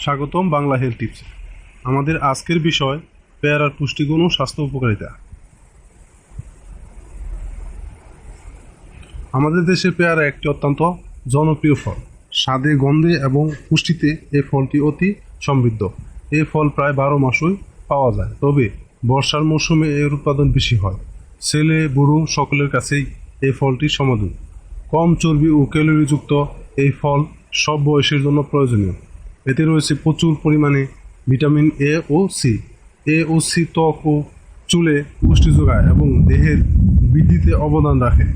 স্বাগতম Bangla health tips. আমাদের আজকের বিষয় পেয়ারার পুষ্টিগুণ ও স্বাস্থ্য উপকারিতা। আমাদের দেশে পেয়ারা একটি অত্যন্ত জনপ্রিয় ফল। স্বাদে, গন্ধে এবং পুষ্টিতে এই ফলটি অতি সমৃদ্ধ। এই ফল প্রায় বারো মাসই পাওয়া যায়। তবে বর্ষার মৌসুমে এর উৎপাদন বেশি হয়। ছেলে, বুড়ো সকলের কাছেই এই ফলটি সমাধান কম চর্বি ও ক্যালোরিযুক্ত এই ফল সব বয়সের জন্য প্রয়োজনীয়। এতে রয়েছে প্রচুর পরিমাণে ভিটামিন এ ও সি এ ও সি ত্বক ও চুলে পুষ্টি যোগায় এবং দেহের বৃদ্ধিতে অবদান রাখে।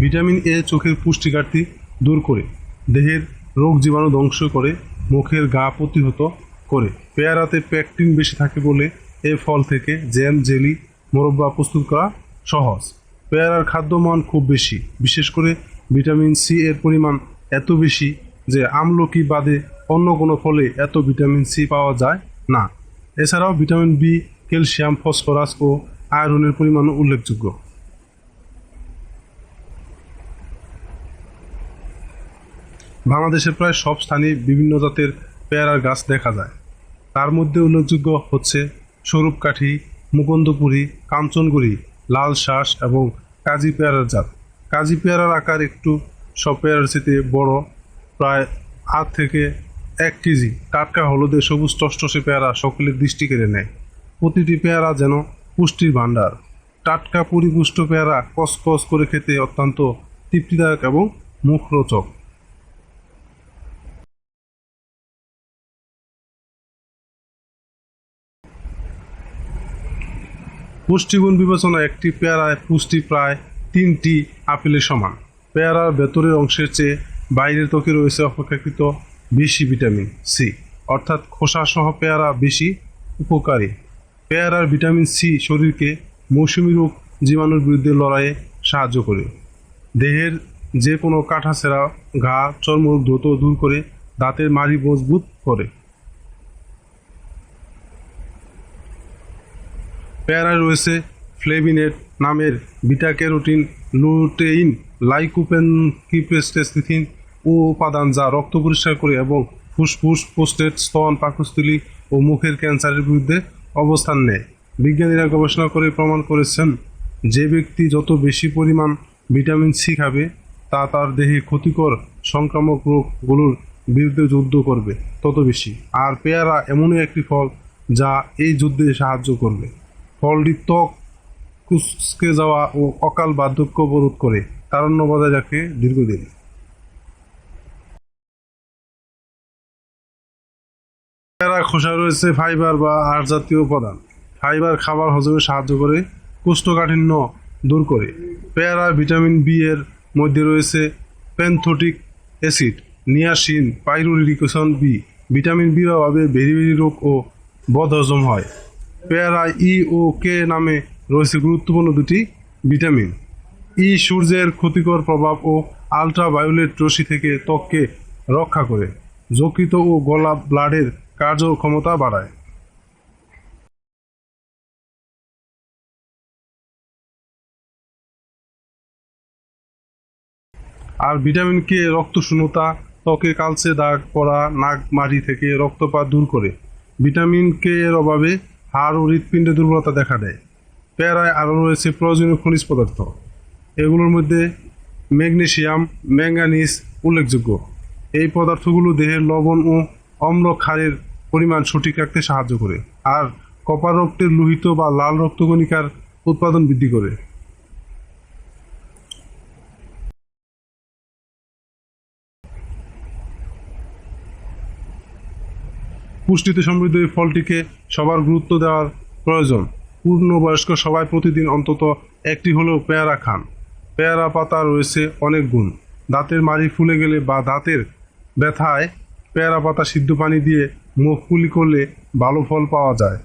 ভিটামিন এ চোখের পুষ্টি ঘাটতি দূর করে, দেহের রোগ জীবাণু ধ্বংস করে, মুখের গা প্রতিহত করে। পেয়ারাতে প্যাকটিন বেশি থাকে বলে এ ফল থেকে জ্যাম, জেলি, মোরব্বা প্রস্তুত করা সহজ। পেয়ারার খাদ্যমান খুব বেশি। বিশেষ করে ভিটামিন সি এর পরিমাণ এত বেশি যে আমলকি বাদে অন্য কোনো ফলে এত ভিটামিন সি পাওয়া যায় না। এছাড়াও ভিটামিন বি, ক্যালসিয়াম, ফসফরাস ও আয়রনের পরিমাণও উল্লেখযোগ্য। বাংলাদেশের প্রায় সব স্থানে বিভিন্ন জাতের পেয়ারার গাছ দেখা যায়। তার মধ্যে উল্লেখযোগ্য হচ্ছে স্বরূপকাঠি, মুকুন্দপুরি, কাঞ্চনগুড়ি লাল শাঁস এবং কাজী পেয়ারার জাত। কাজী পেয়ারার আকার একটু সব পেয়ারার চেয়ে বড়, প্রায় আধ থেকে এক কেজি। টাটকা, হলুদে সবুজ টসটসে পেয়ারা সকলের দৃষ্টি কেড়ে নেয়। প্রতিটি পেয়ারা যেন পুষ্টির ভাণ্ডার। টাটকা, পরিপুষ্ট পেয়ারা কসকস করে খেতে অত্যন্ত তৃপ্তিদায়ক এবং মুখরোচক। পুষ্টিগুণ বিবেচনা একটি পেয়ারায় পুষ্টি প্রায় তিনটি আপেলের সমান। পেয়ারার ভেতরের অংশের চেয়ে বাইরের ত্বকে রয়েছে অপেক্ষাকৃত বেশি ভিটামিন সি, অর্থাৎ খোসাসহ পেয়ারা বেশি উপকারী। পেয়ারার ভিটামিন সি শরীরকে মৌসুমী রোগ জীবাণুর বিরুদ্ধে লড়াইয়ে সাহায্য করে। দেহের যে কোনো কাটাছেঁড়া ঘা, চর্মরোগ দ্রুত দূর করে দাঁতের মাড়ি মজবুত করে। পেয়ারায় রয়েছে ফ্লেভিনেট নামের বিটা ক্যারোটিন লুটেইন, লাইকোপেন কিপ্রেস্টেসিথিন ও উপাদান যা রক্ত পরিষ্কার করে এবং ফুসফুস পোস্টেট স্তন, পাকস্থলী ও মুখের ক্যান্সারের বিরুদ্ধে অবস্থান নেয়। বিজ্ঞানীরা গবেষণা করে প্রমাণ করেছেন, যে ব্যক্তি যত বেশি পরিমাণ ভিটামিন সি খাবে, তা তার দেহে ক্ষতিকর সংক্রামক রোগগুলোর বিরুদ্ধে যুদ্ধ করবে, তত বেশি। আর পেয়ারা এমনই একটি ফল যা এই যুদ্ধে সাহায্য করবে। ফলটি ত্বক কুচকে যাওয়া ও অকাল বার্ধক্য অবরোধ করে। তারণ্য বজায় রাখে দীর্ঘদিন। পেয়ারা, খোসা রয়েছে, ফাইবার বা আর জাতীয় উপাদান। ফাইবার খাবার হজমে সাহায্য করে, কোষ্ঠকাঠিন্য দূর করে। পেয়ারা, ভিটামিন বি এর মধ্যে রয়েছে প্যান্থোটিক অ্যাসিড, নিয়াসিন পাইরুরিকেশন বি। ভিটামিন বির অভাবে বেরি বেরি রোগ ও বদহজম হয়। পেয়ারা ই ও কে নামে রয়েছে গুরুত্বপূর্ণ দুটি ভিটামিন। ই সূর্যের ক্ষতিকর প্রভাব ও আলট্রাভায়োলেট রশ্মি থেকে ত্বককে রক্ষা করে যকৃত ও গলা ব্লাডের কার্যক্ষমতা বাড়ায়। আর ভিটামিন কে রক্ত শূন্যতা ত্বকে কালচে দাগ পড়া, নাক মাড়ি থেকে রক্তপাত দূর করে। ভিটামিন কে এর অভাবে হাড় ও হৃৎপিণ্ডে দুর্বলতা দেখা দেয়। পেয়ারায় আরও রয়েছে প্রয়োজনীয় খনিজ পদার্থ। এগুলোর মধ্যে ম্যাগনেশিয়াম ম্যাঙ্গানিস উল্লেখযোগ্য। এই পদার্থগুলো দেহের লবণ ও অম্ল ক্ষারের পরিমাণ সঠিক রাখতে সাহায্য করে, আর কপার রক্তের লোহিত বা লাল রক্তকণিকার উৎপাদন বৃদ্ধি করে। পুষ্টিতে সমৃদ্ধ এই ফলটিকে সবার গুরুত্ব দেওয়ার প্রয়োজন। পূর্ণবয়স্ক সবাই প্রতিদিন অন্তত একটি হলেও পেয়ারা খান। পেয়ারা পাতা রয়েছে অনেক গুণ। দাঁতের মাড়ি ফুলে গেলে বা দাঁতের ব্যথায় পেয়ারা পাতা সিদ্ধ পানি দিয়ে মুখ কুলি করলে ভালো ফল পাওয়া যায়।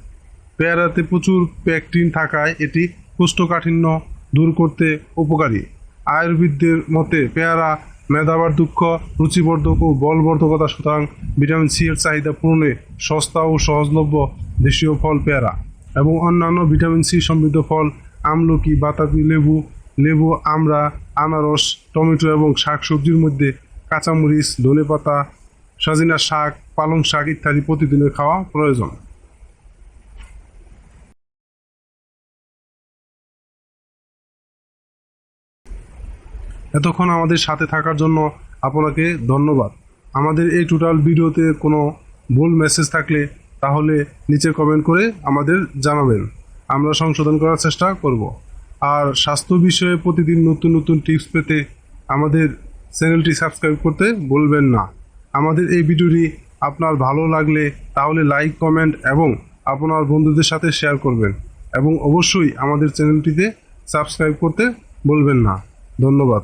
পেয়ারাতে প্রচুর প্যাকটিন থাকায় এটি কোষ্ঠকাঠিন্য দূর করতে উপকারী। আয়ুর্বেদের মতে পেয়ারা মেধাবার দুঃখ, রুচিবর্ধক ও বলবর্ধকতা সুতরাং ভিটামিন সি এর চাহিদা পূরণে সস্তা ও সহজলভ্য দেশীয় ফল পেয়ারা এবং অন্যান্য ভিটামিন সি সমৃদ্ধ ফল, আমলকি, বাতাবি, লেবু লেবু, আমড়া, আনারস, টমেটো এবং শাক সবজির মধ্যে কাঁচামরিচ, ধনেপাতা, সজিনা শাক, পালং শাক ইত্যাদি প্রতিদিনের খাওয়া প্রয়োজন। এতক্ষণ আমাদের সাথে থাকার জন্য আপনাকে ধন্যবাদ। আমাদের এই টোটাল ভিডিওতে কোনো ভুল মেসেজ থাকলে তাহলে নিচে কমেন্ট করে আমাদের জানাবেন। আমরা সংশোধন করার চেষ্টা করব। আর স্বাস্থ্য বিষয়ে প্রতিদিন নতুন নতুন টিপস পেতে আমাদের চ্যানেলটি সাবস্ক্রাইব করতে বলবেন না। আমাদের এই ভিডিওটি আপনার ভালো লাগলে তাহলে লাইক কমেন্ট এবং আপনার বন্ধুদের সাথে শেয়ার করবেন এবং অবশ্যই আমাদের চ্যানেলটিতে সাবস্ক্রাইব করতে বলবেন না। ধন্যবাদ।